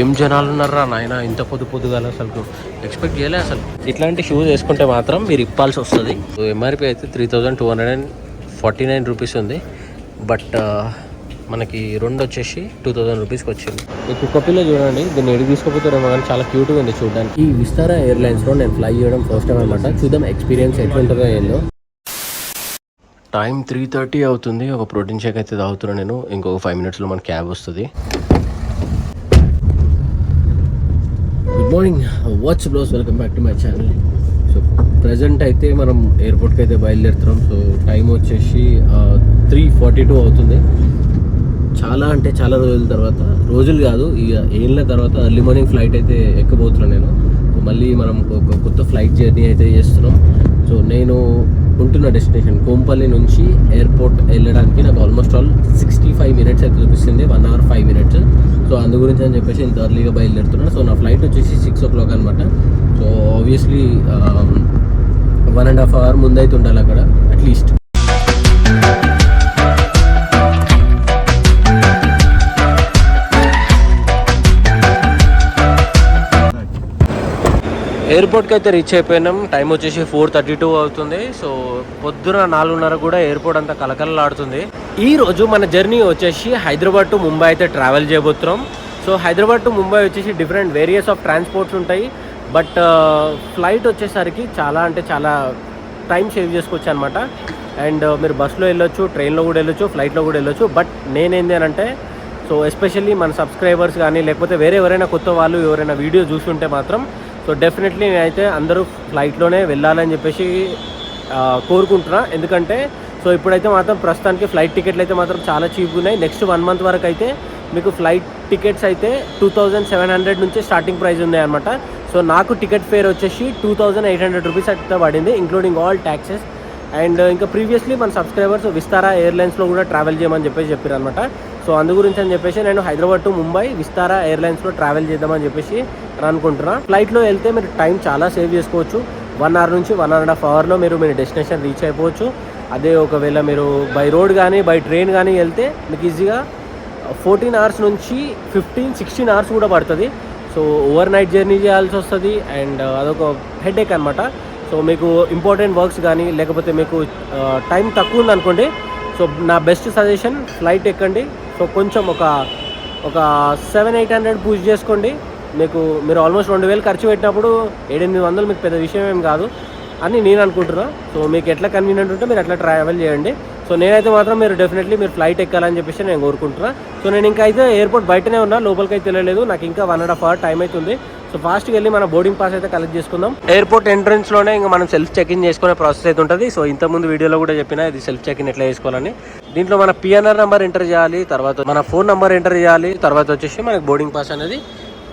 ఏం జనాలు ఉన్నారా నాయన? ఇంత పొద్దు పొద్దుగాల అసలు ఎక్స్పెక్ట్ చేయలే అసలు. ఇట్లాంటి షూస్ వేసుకుంటే మాత్రం మీరు ఇప్పాల్సి వస్తుంది. ఎంఆర్పి అయితే three thousand two hundred and forty nine rupees ఉంది బట్ uh, మనకి రెండు వచ్చేసి టూ థౌజండ్ రూపీస్కి వచ్చింది. ఈ కుక్కపిల్ల చూడండి దీన్ని ఎడికి తీసుకుపోతారేమో కానీ చాలా క్యూట్గా ఉంది చూడడానికి. ఈ విస్తారా ఎయిర్లైన్స్లో నేను ఫ్లై చేయడం ఫస్ట్ టైం అనమాట చూద్దాం ఎక్స్పీరియన్స్ ఎట్లుంటుందో ఏందో. టైం త్రీ థర్టీ అవుతుంది. ఒక ప్రోటీన్ షేక్ అయితే తాగుతున్నాను నేను. ఇంకొక ఫైవ్ మినిట్స్లో మన క్యాబ్ వస్తుంది good morning what's blows welcome back to my channel so present అయితే మనం ఎయిర్పోర్ట్కి అయితే బయలుదేరుతున్నాం. సో టైం వచ్చేసి త్రీ ఫార్టీ టూ అవుతుంది. చాలా అంటే చాలా రోజుల తర్వాత రోజులు కాదు ఇక ఏళ్ళ తర్వాత ఎర్లీ మార్నింగ్ ఫ్లైట్ అయితే ఎక్కబోతున్నాను నేను. మళ్ళీ మనం ఒక కొత్త ఫ్లైట్ జర్నీ అయితే చేస్తున్నాం. సో నేను ఉంటున్న డెస్టినేషన్. కోంపల్లి నుంచి ఎయిర్పోర్ట్ వెళ్ళడానికి నాకు almost all sixty five minutes అయితే చూపిస్తుంది one hour five minutes so అందు గురించి అని చెప్పేసి ఇంత ఎర్లీగా బయలుదేరుతున్నాను. సో నా ఫ్లైట్ వచ్చేసి సిక్స్ ఓ క్లాక్ అనమాట so obviously one and half hour ముందైతే ఉండాలి అక్కడ అట్లీస్ట్ ఎయిర్పోర్ట్కి అయితే రీచ్ అయిపోయినాం. టైం వచ్చేసి ఫోర్ థర్టీ టూ అవుతుంది. సో పొద్దున నాలుగున్నర కూడా ఎయిర్పోర్ట్ అంతా కలకలలాడుతుంది ఈ రోజు మన జర్నీ వచ్చేసి హైదరాబాద్ టు ముంబై అయితే ట్రావెల్ చేయబోతున్నాం. సో హైదరాబాద్ టు ముంబై వచ్చేసి డిఫరెంట్ వేరియస్ ఆఫ్ ట్రాన్స్పోర్ట్స్ ఉంటాయి. బట్ ఫ్లైట్ uh, వచ్చేసరికి చాలా అంటే చాలా టైం సేవ్ చేసుకోవచ్చు అనమాట అండ్ uh, మీరు బస్సులో వెళ్ళొచ్చు ట్రైన్లో కూడా వెళ్ళొచ్చు ఫ్లైట్లో కూడా వెళ్ళొచ్చు. బట్ నేనేంది అని అంటే సో ఎస్పెషల్లీ మన సబ్స్క్రైబర్స్ కానీ లేకపోతే వేరే ఎవరైనా కొత్త వాళ్ళు ఎవరైనా వీడియో చూస్తుంటే మాత్రం సో డెఫినెట్లీ నేనైతే అందరూ ఫ్లైట్లోనే వెళ్ళాలని చెప్పేసి కోరుకుంటున్నా. ఎందుకంటే సో ఇప్పుడైతే మాత్రం ప్రస్తుతానికి ఫ్లైట్ టికెట్లు అయితే మాత్రం చాలా చీప్గా ఉన్నాయి. నెక్స్ట్ వన్ మంత్ వరకు అయితే మీకు ఫ్లైట్ టికెట్స్ అయితే టూ థౌజండ్ సెవెన్ హండ్రెడ్ నుంచి స్టార్టింగ్ ప్రైస్ ఉన్నాయన్నమాట. సో నాకు టికెట్ ఫేర్ వచ్చేసి two thousand eight hundred rupees అయితే పడింది ఇంక్లూడింగ్ ఆల్ ట్యాక్సెస్ అండ్ ఇంకా ప్రీవియస్లీ మన సబ్స్క్రైబర్స్ విస్తారా ఎయిర్లైన్స్లో కూడా ట్రావెల్ చేయమని చెప్పేసి చెప్పారు అనమాట సో అందు గురించి అని చెప్పేసి నేను హైదరాబాద్ టు ముంబై విస్తారా ఎయిర్లైన్స్లో ట్రావెల్ చేద్దామని చెప్పేసి నేను అనుకుంటున్నా ఫ్లైట్లో వెళ్తే మీరు టైం చాలా సేవ్ చేసుకోవచ్చు. వన్ అవర్ నుంచి వన్ అండ్ హాఫ్ అవర్లో మీరు మీ డెస్టినేషన్ రీచ్ అయిపోవచ్చు. అదే ఒకవేళ మీరు బై రోడ్ కానీ బై ట్రైన్ కానీ వెళ్తే మీకు ఈజీగా ఫోర్టీన్ అవర్స్ నుంచి ఫిఫ్టీన్ సిక్స్టీన్ అవర్స్ కూడా పడుతుంది. సో ఓవర్ నైట్ జర్నీ చేయాల్సి వస్తుంది. అండ్ అదొక హెడేక్ అనమాట సో మీకు ఇంపార్టెంట్ వర్క్స్ కానీ లేకపోతే మీకు టైం తక్కువ ఉందనుకోండి సో నా బెస్ట్ సజెషన్ ఫ్లైట్ ఎక్కండి. సో కొంచెం ఒక ఒక సెవెన్ ఎయిట్ హండ్రెడ్ పూజ చేసుకోండి. మీకు మీరు ఆల్మోస్ట్ రెండు వేలు ఖర్చు పెట్టినప్పుడు ఏడెనిమిది వందలు మీకు పెద్ద విషయం ఏం కాదు అని నేను అనుకుంటున్నా. సో మీకు ఎట్లా కన్వీనియంట్ ఉంటే మీరు అట్లా ట్రావెల్ చేయండి. సో నేనైతే మాత్రం మీరు డెఫినెట్లీ మీరు ఫ్లైట్ ఎక్కాలని చెప్పేసి నేను కోరుకుంటున్నా. సో నేను ఇంకా అయితే ఎయిర్పోర్ట్ బయటనే ఉన్నా లోపలికి అయితే వెళ్ళలేదు. నాకు ఇంకా one and half hour time అవుతుంది సో ఫాస్ట్గా వెళ్ళి మన బోర్డింగ్ పాస్ అయితే కలెక్ట్ చేసుకుందాం. ఎయిర్పోర్ట్ ఎంట్రన్స్లోనే ఇంకా మనం సెల్ఫ్ చెక్ ఇన్ చేసుకునే ప్రాసెస్ అయితే ఉంటుంది. సో ఇంతకుముందు వీడియోలో కూడా చెప్పిన ఇది సెల్ఫ్ చెక్ ఇన్ ఎట్లా చేసుకోవాలని. దీంట్లో మన పిఎన్ఆర్ నెంబర్ ఎంటర్ చేయాలి తర్వాత మన ఫోన్ నెంబర్ ఎంటర్ చేయాలి తర్వాత వచ్చేసి మనకి బోర్డింగ్ పాస్ అనేది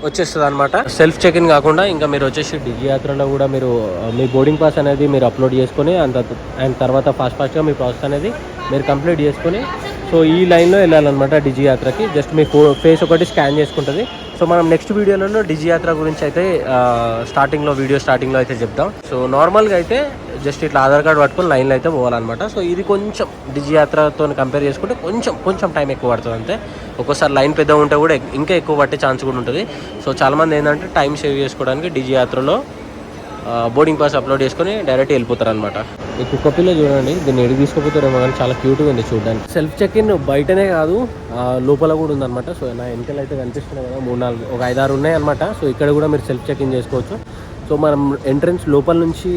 వచ్చేస్తుంది అనమాట సెల్ఫ్ చెక్ ఇన్ కాకుండా ఇంకా మీరు వచ్చేసి డిజి యాత్రలో కూడా మీరు మీ బోర్డింగ్ పాస్ అనేది మీరు అప్లోడ్ చేసుకొని అంత అండ్ తర్వాత ఫాస్ట్ ఫాస్ట్గా మీ ప్రాసెస్ అనేది మీరు కంప్లీట్ చేసుకొని సో ఈ లైన్లో వెళ్ళాలన్నమాట డిజి యాత్రకి. జస్ట్ మీ ఫేస్ ఒకటి స్కాన్ చేసుకుంటుంది. సో మనం నెక్స్ట్ వీడియోలో డిజి యాత్ర గురించి అయితే స్టార్టింగ్లో వీడియో స్టార్టింగ్లో అయితే చెప్తాం సో నార్మల్గా అయితే జస్ట్ ఇట్లా ఆధార్ కార్డ్ పట్టుకొని లైన్లో అయితే పోవాలన్నమాట. సో ఇది కొంచెం డిజి యాత్రతో కంపేర్ చేసుకుంటే కొంచెం కొంచెం టైం ఎక్కువ పడుతుంది అంతే. ఒక్కోసారి లైన్ పెద్ద ఉంటే కూడా ఇంకా ఎక్కువ పట్టే ఛాన్స్ కూడా ఉంటుంది. సో చాలామంది ఏంటంటే టైం సేవ్ చేసుకోవడానికి డిజి యాత్రలో బోర్డింగ్ పాస్ అప్లోడ్ చేసుకొని డైరెక్ట్ వెళ్ళిపోతారు అనమాట ఈ కుక్క పిల్ల చూడండి దీన్ని ఎడికి తీసుకుపోతారేమో కానీ చాలా క్యూట్గా ఉంది చూడడానికి. సెల్ఫ్ చెక్ ఇన్ బయటనే కాదు లోపల కూడా ఉందన్నమాట. సో నా వెనకాల అయితే కనిపిస్తున్నాయి కదా మూడు నాలుగు ఒక ఐదారు ఉన్నాయి అనమాట సో ఇక్కడ కూడా మీరు సెల్ఫ్ చెక్ ఇన్ చేసుకోవచ్చు. సో మనం ఎంట్రన్స్ లోపల నుంచి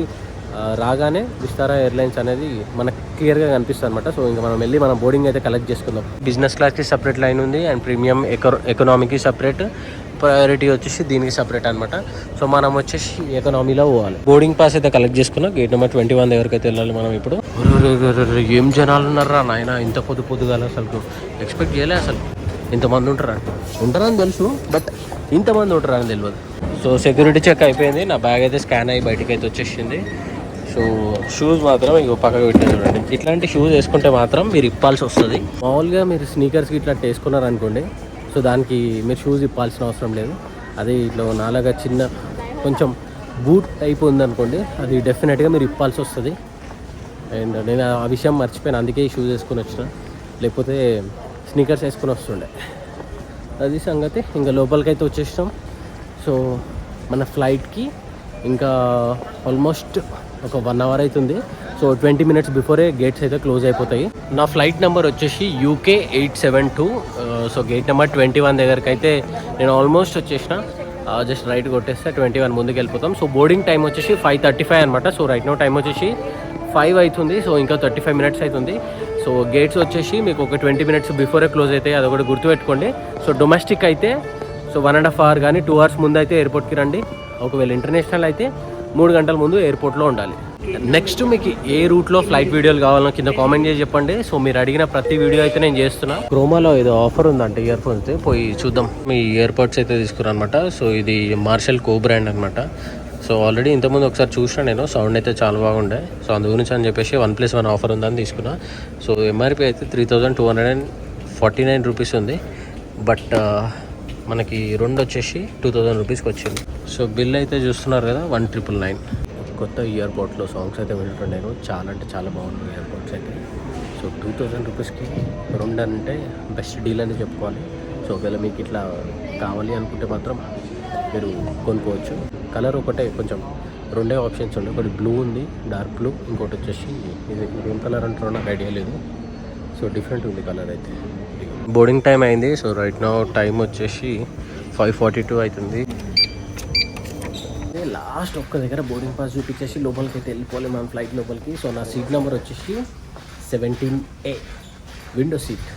రాగానే విస్తారా ఎయిర్లైన్స్ అనేది మనకు క్లియర్గా కనిపిస్తుంది అనమాట సో ఇంకా మనం వెళ్ళి మనం బోర్డింగ్ అయితే కలెక్ట్ చేసుకుందాం. బిజినెస్ క్లాస్కి సపరేట్ లైన్ ఉంది అండ్ ప్రీమియం ఎకో ఎకనామీకి సపరేట్ ప్రయారిటీ వచ్చేసి దీనికి సపరేట్ అనమాట సో మనం వచ్చేసి ఎకనామీలో పోవాలి. బోర్డింగ్ పాస్ అయితే కలెక్ట్ చేసుకున్నాం. గేట్ నెంబర్ ట్వంటీ వన్ దగ్గరికి అయితే వెళ్ళాలి మనం ఇప్పుడు. ఏం జనాలు ఉన్నారా నాయన? ఇంత పొద్దు పొద్దుగాల అసలు. ఎక్స్పెక్ట్ చేయలే అసలు. ఇంతమంది ఉంటారా? ఉంటారని తెలుసు బట్ ఇంతమంది ఉంటారని తెలియదు సో సెక్యూరిటీ చెక్ అయిపోయింది. నా బ్యాగ్ అయితే స్కాన్ అయ్యి బయటకి అయితే వచ్చేసింది. సో షూస్ మాత్రం ఇంకో పక్కకు పెట్టాను చూడండి. ఇట్లాంటి షూస్ వేసుకుంటే మాత్రం మీరు ఇప్పాల్సి వస్తుంది. మామూలుగా మీరు స్నీకర్స్కి ఇట్లా వేసుకున్నారు అనుకోండి సో దానికి మీరు షూస్ ఇప్పాల్సిన అవసరం లేదు. అదే ఇట్లా నాలాగా చిన్న కొంచెం బూట్ టైప్ ఉందనుకోండి అది డెఫినెట్గా మీరు ఇప్పాల్సి వస్తుంది. అండ్ నేను ఆ విషయం మర్చిపోయాను అందుకే ఈ షూస్ వేసుకొని వచ్చిన. లేకపోతే స్నీకర్స్ వేసుకొని వస్తుండే. అది సంగతి. ఇంకా లోపలికైతే వచ్చేసినాం. సో మన ఫ్లైట్కి ఇంకా ఆల్మోస్ట్ ఒక వన్ అవర్ అవుతుంది సో ట్వంటీ మినిట్స్ బిఫోరే గేట్స్ అయితే క్లోజ్ అయిపోతాయి. నా ఫ్లైట్ నెంబర్ వచ్చేసి UK eight seven two. So gate number twenty one దగ్గరికి అయితే నేను ఆల్మోస్ట్ వచ్చేసిన. జస్ట్ రైట్ కొట్టేస్తే ట్వంటీ వన్ ముందుకు వెళ్ళిపోతాం. సో బోర్డింగ్ టైం వచ్చేసి ఫైవ్ థర్టీ ఫైవ్ అనమాట సో రైట్ నో టైం వచ్చేసి ఫైవ్ అవుతుంది. సో ఇంకా థర్టీ ఫైవ్ మినిట్స్ అవుతుంది. సో గేట్స్ వచ్చేసి మీకు ఒక ట్వంటీ మినిట్స్ బిఫోరే క్లోజ్ అవుతాయి అది ఒకటి గుర్తుపెట్టుకోండి. సో డొమెస్టిక్ అయితే so one and half hour కానీ టూ అవర్స్ ముందు అయితే ఎయిర్పోర్ట్కి రండి. ఒకవేళ ఇంటర్నేషనల్ అయితే మూడు గంటల ముందు ఎయిర్పోర్ట్లో ఉండాలి. నెక్స్ట్ మీకు ఏ రూట్లో ఫ్లైట్ వీడియోలు కావాలో కింద కామెంట్ చేసి చెప్పండి. సో మీరు అడిగిన ప్రతి వీడియో అయితే నేను చేస్తున్నా. క్రోమాలో ఏదో ఆఫర్ ఉందంట ఇయర్ ఫోన్స్ పోయి చూద్దాం. మీ ఇయర్ ఇయర్పోర్ట్స్ అయితే తీసుకురనమాట. సో ఇది మార్షల్ కో బ్రాండ్ అనమాట సో ఆల్రెడీ ఇంతకుముందు ఒకసారి చూసినా నేను. సౌండ్ అయితే చాలా బాగుండే. సో అందు గురించి అని చెప్పేసి వన్ ప్లస్ వన్ ఆఫర్ ఉందని తీసుకున్నా. సో ఎంఆర్పి అయితే three thousand two hundred and forty nine rupees ఉంది బట్ మనకి రెండు వచ్చేసి టూ థౌజండ్ రూపీస్కి వచ్చింది. సో బిల్ అయితే చూస్తున్నారు కదా వన్ ట్రిపుల్ నైన్. కొత్త ఇయర్పోర్ట్లో సాంగ్స్ అయితే వింటుంటాను చాలా అంటే చాలా బాగుంటుంది ఇయర్పోర్ట్స్ అయితే. సో టూ థౌజండ్ రూపీస్కి రెండు అంటే బెస్ట్ డీల్ అని చెప్పుకోవాలి. సో ఒకవేళ మీకు ఇట్లా కావాలి అనుకుంటే మాత్రం మీరు కొనుక్కోవచ్చు. కలర్ ఒకటే కొంచెం రెండే ఆప్షన్స్ ఉన్నాయి. ఒకటి బ్లూ ఉంది డార్క్ బ్లూ ఇంకోటి వచ్చేసి ఇది ఇది ఏం కలర్ అంటారో నాకు ఐడియా లేదు. సో డిఫరెంట్ ఉంది కలర్ అయితే. బోర్డింగ్ టైం అయింది. సో రైట్ నా టైం వచ్చేసి ఫైవ్ ఫార్టీ టూ అవుతుంది లాస్ట్ ఒక్క దగ్గర బోర్డింగ్ పాస్ చూపించేసి లోపలికి అయితే వెళ్ళిపోవాలి మనం ఫ్లైట్ లోపలికి. సో నా సీట్ నెంబర్ వచ్చేసి సెవెంటీన్ ఏ విండో సీట్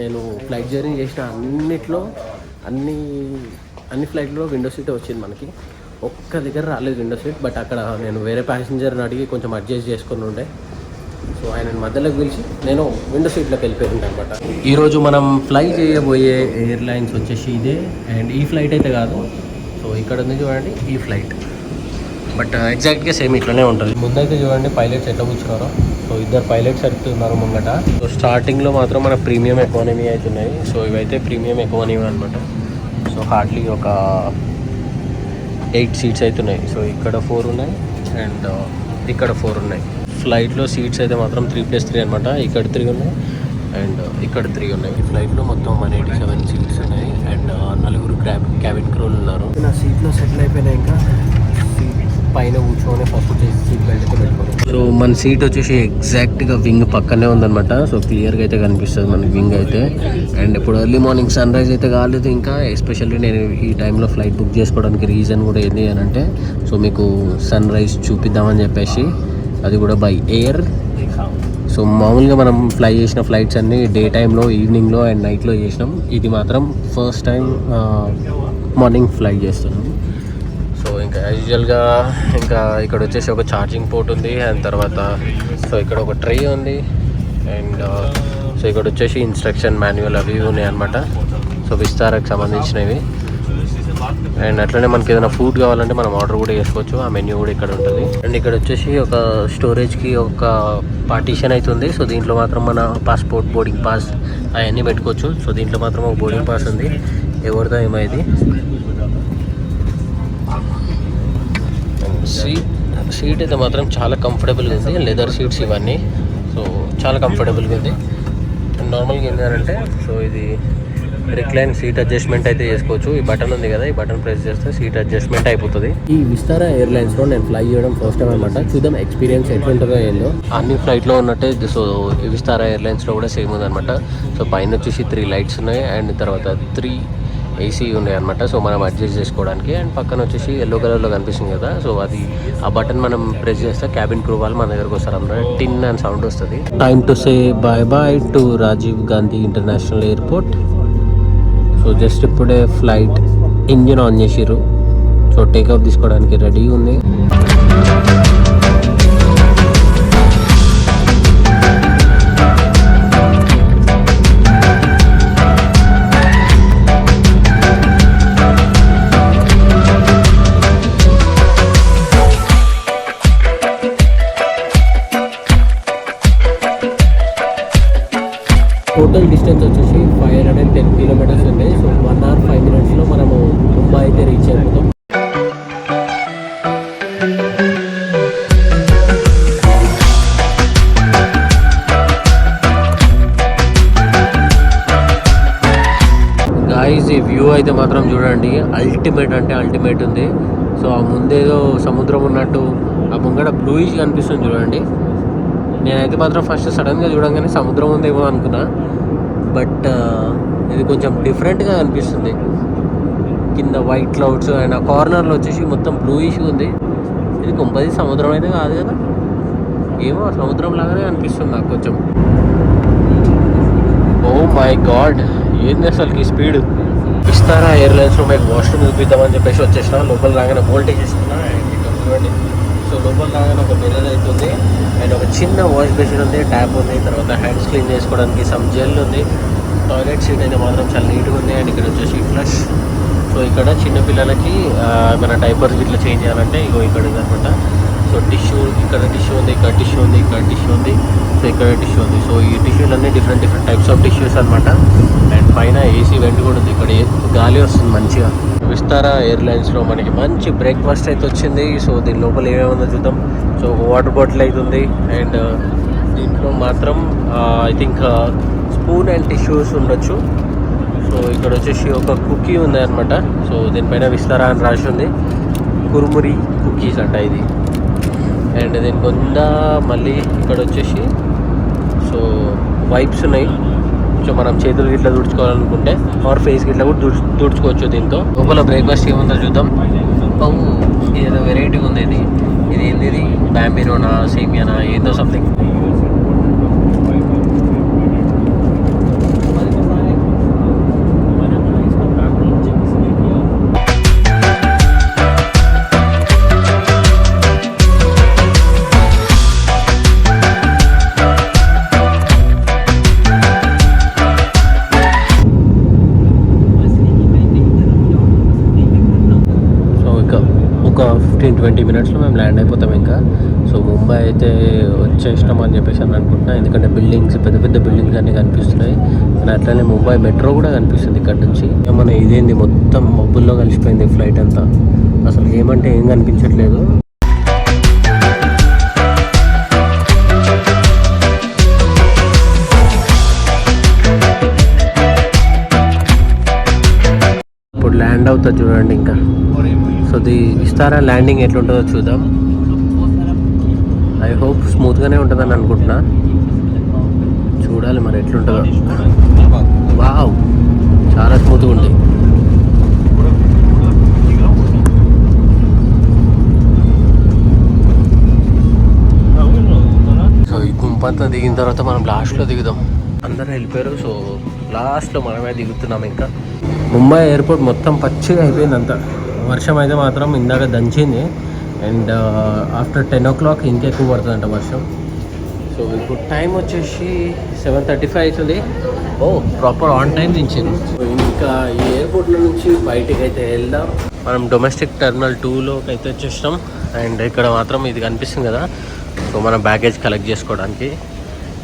నేను ఫ్లైట్ జర్నీ చేసిన అన్నిట్లో అన్ని అన్ని ఫ్లైట్లో విండో సీట్ వచ్చింది మనకి. ఒక్క దగ్గర రాలేదు విండో సీట్ బట్ అక్కడ నేను వేరే ప్యాసింజర్ని అడిగి కొంచెం అడ్జస్ట్ చేసుకుని ఉండే. సో ఆయన మధ్యలోకి పిలిచి నేను విండో సీట్లోకి వెళ్ళిపోయింది అనమాట. ఈరోజు మనం ఫ్లై చేయబోయే ఎయిర్లైన్స్ వచ్చేసి ఇదే అండ్ ఈ ఫ్లైట్ అయితే కాదు. సో ఇక్కడ ఉంది చూడండి ఈ ఫ్లైట్ బట్ ఎగ్జాక్ట్గా సేమ్ ఇట్లనే ఉంటుంది. ముందైతే చూడండి పైలట్స్ ఎట్లా కూర్చున్నారో. సో ఇద్దరు పైలట్స్ అడుగుతున్నారు ముంగట. సో స్టార్టింగ్లో మాత్రం మన ప్రీమియం ఎకానమీ అవుతున్నాయి సో ఇవైతే ప్రీమియం ఎకానమీ అనమాట సో హార్డ్లీ ఒక ఎయిట్ సీట్స్ అవుతున్నాయి సో ఇక్కడ ఫోర్ ఉన్నాయి అండ్ uh, ఇక్కడ ఫోర్ ఉన్నాయి. ఫ్లైట్లో సీట్స్ అయితే మాత్రం త్రీ ప్లస్ త్రీ అనమాట ఇక్కడ త్రీ ఉన్నాయి. అండ్ ఇక్కడ త్రీ ఉన్నాయి. ఈ ఫ్లైట్లో మొత్తం వన్ ఎయిటీ సెవెన్ సీట్స్ ఉన్నాయి. అండ్ నలుగురు క్యాబ్ క్యాబిన్ క్రూలు ఉన్నారు. నా సీట్లో సెటిల్ అయిపోయినాయి ఇంకా? పైన కూర్చొని ఫస్ట్ వచ్చేసి సీట్ బెల్ట్ అయితే పెట్టుకోవాలి. సో మన సీట్ వచ్చేసి ఎగ్జాక్ట్గా వింగ్ పక్కనే ఉందన్నమాట. సో క్లియర్గా అయితే కనిపిస్తుంది మనకి వింగ్ అయితే. అండ్ ఇప్పుడు ఎర్లీ మార్నింగ్ సన్ రైజ్ అయితే కాలేదు ఇంకా. ఎస్పెషల్లీ నేను ఈ టైంలో ఫ్లైట్ బుక్ చేసుకోవడానికి రీజన్ కూడా ఏంటి అని అంటే సో మీకు సన్ రైజ్ చూపిద్దామని చెప్పేసి అది కూడా బై ఎయిర్ సో మామూలుగా మనం ఫ్లై చేసిన ఫ్లైట్స్ అన్నీ డే టైంలో ఈవినింగ్లో అండ్ నైట్లో చేసినాం. ఇది మాత్రం ఫస్ట్ టైం మార్నింగ్ ఫ్లై చేస్తున్నాం. సో ఇంకా యూజువల్గా ఇంకా ఇక్కడ వచ్చేసి ఒక ఛార్జింగ్ పోర్ట్ ఉంది అండ్ తర్వాత సో ఇక్కడ ఒక ట్రే ఉంది అండ్ సో ఇక్కడ వచ్చేసి ఇన్స్ట్రక్షన్ మాన్యువల్ అవి ఉన్నాయి అనమాట సో విస్తారకు సంబంధించినవి. అండ్ అట్లనే మనకి ఏదైనా ఫుడ్ కావాలంటే మనం ఆర్డర్ కూడా చేసుకోవచ్చు. ఆ మెన్యూ కూడా ఇక్కడ ఉంటుంది. అండ్ ఇక్కడ వచ్చేసి ఒక స్టోరేజ్కి ఒక పార్టీషన్ అవుతుంది సో దీంట్లో మాత్రం మన పాస్పోర్ట్ బోర్డింగ్ పాస్ అవన్నీ పెట్టుకోవచ్చు. సో దీంట్లో మాత్రం ఒక బోర్డింగ్ పాస్ ఉంది. ఎవరిదో ఏమైంది సీట్ సీట్ అయితే మాత్రం చాలా కంఫర్టబుల్గా ఉంది. లెదర్ సీట్స్ ఇవన్నీ. సో చాలా కంఫర్టబుల్గా ఉంది. నార్మల్గా ఏంటంటే సో ఇది రిక్లైన్ సీట్ అడ్జస్ట్మెంట్ అయితే చేసుకోవచ్చు. ఈ బటన్ ఉంది కదా ఈ బటన్ ప్రెస్ చేస్తే సీట్ అడ్జస్ట్మెంట్ అయిపోతుంది. ఈ విస్తారా ఎయిర్లైన్స్లో నేను ఫ్లై చేయడం ఫస్ట్ టైం అనమాట చూద్దాం ఎక్స్పీరియన్స్ ఎట్లుంటుందో ఏందో. అన్ని ఫ్లైట్లో ఉన్నట్టే సో విస్తారా ఎయిర్లైన్స్లో కూడా సేమ్ ఉంది అనమాట సో పైన వచ్చేసి త్రీ లైట్స్ ఉన్నాయి అండ్ తర్వాత త్రీ ఏసీ ఉన్నాయి అనమాట సో మనం అడ్జస్ట్ చేసుకోవడానికి అండ్ పక్కన వచ్చేసి ఎల్లో కలర్లో కనిపిస్తుంది కదా సో అది ఆ బటన్ మనం ప్రెస్ చేస్తే క్యాబిన్ క్రూ వాళ్ళు మన దగ్గరకు వస్తారు అనమాట టిన్ అని సౌండ్ వస్తుంది. Time to say bye bye to Rajiv Gandhi international airport so just ఇప్పుడే ఫ్లైట్ ఇంజిన్ ఆన్ చేసిర్రు. సో టేక్అప్ తీసుకోవడానికి రెడీ ఉంది. అయితే మాత్రం చూడండి అల్టిమేట్ అంటే అల్టిమేట్ ఉంది. సో ఆ ముందేదో సముద్రం ఉన్నట్టు ఆ ముంగడ బ్లూయిష్ కనిపిస్తుంది చూడండి. నేనైతే మాత్రం ఫస్ట్ సడన్గా చూడంగానే సముద్రం ఉందేమో అనుకున్నా. బట్ ఇది కొంచెం డిఫరెంట్గా అనిపిస్తుంది కింద వైట్ క్లౌడ్స్ అండ్ ఆ కార్నర్లో వచ్చేసి మొత్తం బ్లూయిష్ ఉంది. ఇది కొంపది సముద్రం అయితే కాదు కదా? ఏమో సముద్రం లాగానే అనిపిస్తుంది నాకు కొంచెం. ఓ మై గాడ్ ఏంది అసలుకి స్పీడ్ ఇస్తారా ఎయిర్లైన్స్లో మీకు వాష్రూమ్ చూపిద్దామని చెప్పేసి వచ్చేసిన. లోపల రాగానే వోల్టేజ్ ఇస్తున్నా. అండ్ ఇక్కడ చూడండి. సో లోపల రాగానే ఒక మిర్రర్ అవుతుంది అండ్ ఒక చిన్న వాష్ బేసిన్ ఉంది ట్యాప్ ఉంది. తర్వాత హ్యాండ్స్ క్లీన్ చేసుకోవడానికి సమ్ జెల్ ఉంది. టాయిలెట్ సీట్ అయితే మాత్రం చాలా నీట్గా ఉంది. అండ్ ఇక్కడ వచ్చేసి ఫ్లష్ సో ఇక్కడ చిన్న పిల్లలకి మన డైపర్స్ ఇట్లా చేంజ్ చేయాలంటే ఇగో ఇక్కడ అనమాట సో టిష్యూ ఇక్కడ టిష్యూ ఉంది ఇక్కడ టిష్యూ ఉంది ఇక్కడ టిష్యూ ఉంది. సో ఇక్కడ టిష్యూ ఉంది. సో ఈ టిష్యూలన్నీ different different types of tissues అనమాట పైన ఏసీ వెంట్ కూడా ఉంది. ఇక్కడ గాలి వస్తుంది మంచిగా. విస్తారా ఎయిర్లైన్స్లో మనకి మంచి బ్రేక్ఫాస్ట్ అయితే వచ్చింది. సో దీని లోపల ఏమేముందో చూద్దాం. సో వాటర్ బాటిల్ అయితే ఉంది. అండ్ దీంట్లో మాత్రం I think spoon and tissues ఉండొచ్చు. సో ఇక్కడ వచ్చేసి ఒక కుకీ ఉంది అనమాట సో దీనిపైన విస్తారా అని రాసి ఉంది. కురుమురి కుకీస్ అంట ఇది. అండ్ దీని కొంత మళ్ళీ ఇక్కడ వచ్చేసి సో వైప్స్ ఉన్నాయి. తుడుచుకోవచ్చు మనం చేతులు గిట్ల తుడుచుకోవాలనుకుంటే ఆర్ ఫేస్ గిట్ల కూడా తుడుచుకోవచ్చు దీంతో. లోపల బ్రేక్ఫాస్ట్ ఏముందో చూద్దాం. ఇది ఏదో వెరైటీగా ఉంది ఇది. ఇది ఏంది ఇది? బ్యాంబీరోనా సేమియానా ఏదో సంథింగ్ ఫిఫ్టీన్ ట్వంటీ మినిట్స్లో మేము ల్యాండ్ అయిపోతాం ఇంకా. సో ముంబై అయితే వచ్చేసినాం అని చెప్పేసి అని అనుకుంటున్నాను ఎందుకంటే బిల్డింగ్స్ పెద్ద పెద్ద బిల్డింగ్స్ అన్నీ కనిపిస్తున్నాయి. అండ్ అట్లనే ముంబై మెట్రో కూడా కనిపిస్తుంది ఇక్కడ నుంచి. మన ఇదేంది? మొత్తం మబ్బుల్లో కలిసిపోయింది ఫ్లైట్ అంతా. అసలు ఏమంటే ఏం కనిపించట్లేదు. ఇప్పుడు ల్యాండ్ అవుతా చూడండి ఇంకా. సో ది ఇస్తారా ల్యాండింగ్ ఎట్లుంటుందో చూద్దాం. ఐ హోప్ స్మూత్గానే ఉంటుందని అనుకుంటున్నా. చూడాలి మరి ఎట్లుంటుందో. వావ్ చాలా స్మూత్గా ఉంది. సో ఈ గుంపంతా దిగిన తర్వాత మనం లాస్ట్లో దిగుదాం. అందరూ వెళ్ళిపోయారు. సో లాస్ట్లో మనమే దిగుతున్నాం ఇంకా. ముంబై ఎయిర్పోర్ట్ మొత్తం పచ్చిగా అయిపోయిందంతా. వర్షం అయితే మాత్రం ఇందాక దంచింది. And after ten o'clock ఇంకెక్కువ పడుతుందంట వర్షం. సో ఇప్పుడు టైం వచ్చేసి సెవెన్ థర్టీ ఫైవ్ అవుతుంది. ఓ ప్రాపర్ ఆన్ టైం దించింది. సో ఇంకా ఈ ఎయిర్పోర్ట్లో నుంచి బయటికి అయితే వెళ్దాం. మనం డొమెస్టిక్ టెర్మినల్ టూలోకి అయితే వచ్చేసినాం. అండ్ ఇక్కడ మాత్రం ఇది కనిపిస్తుంది కదా. సో మన బ్యాగేజ్ కలెక్ట్ చేసుకోవడానికి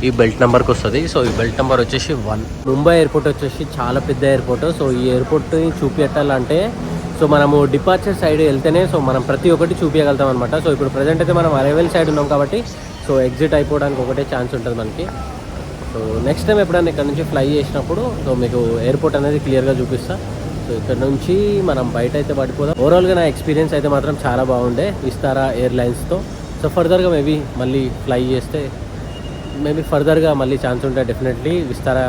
ఈ బెల్ట్ నెంబర్కి వస్తుంది. సో ఈ బెల్ట్ నెంబర్ వచ్చేసి వన్. ముంబై ఎయిర్పోర్ట్ వచ్చేసి చాలా పెద్ద ఎయిర్పోర్ట్. సో ఈ ఎయిర్పోర్ట్ని చూపించాలంటే సో మనము డిపార్చర్ సైడ్ వెళ్తేనే సో మనం ప్రతి ఒక్కటి చూపించగలుగుతాం అనమాట సో ఇప్పుడు ప్రజెంట్ అయితే మనం అరైవల్ సైడ్ ఉన్నాం కాబట్టి సో ఎగ్జిట్ అయిపోవడానికి ఒకటే ఛాన్స్ ఉంటుంది మనకి. సో నెక్స్ట్ టైం ఎప్పుడైనా ఇక్కడ నుంచి ఫ్లై చేసినప్పుడు సో మీకు ఎయిర్పోర్ట్ అనేది క్లియర్గా చూపిస్తా. సో ఇక్కడ నుంచి మనం బయట అయితే పడిపోదాం. ఓవరాల్గా నా ఎక్స్పీరియన్స్ అయితే మాత్రం చాలా బాగుండే విస్తారా ఎయిర్లైన్స్తో సో ఫర్దర్గా మేబీ మళ్ళీ ఫ్లై చేస్తే మేబీ ఫర్దర్గా మళ్ళీ ఛాన్స్ ఉంటే డెఫినెట్లీ విస్తారా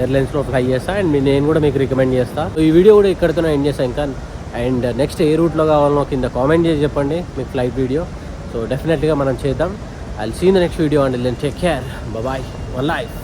ఎయిర్లైన్స్లో ఫ్లై చేస్తా అండ్ నేను కూడా మీకు రికమెండ్ చేస్తా. సో ఈ వీడియో కూడా ఇక్కడితోనే ఎండ్ చేస్తాను ఇంకా. అండ్ నెక్స్ట్ ఏ రూట్లో కావాలనో కింద కామెంట్ చేసి చెప్పండి మీకు ఫ్లైట్ వీడియో. సో డెఫినెట్గా మనం చేద్దాం. I seen the next video and then take care bye one life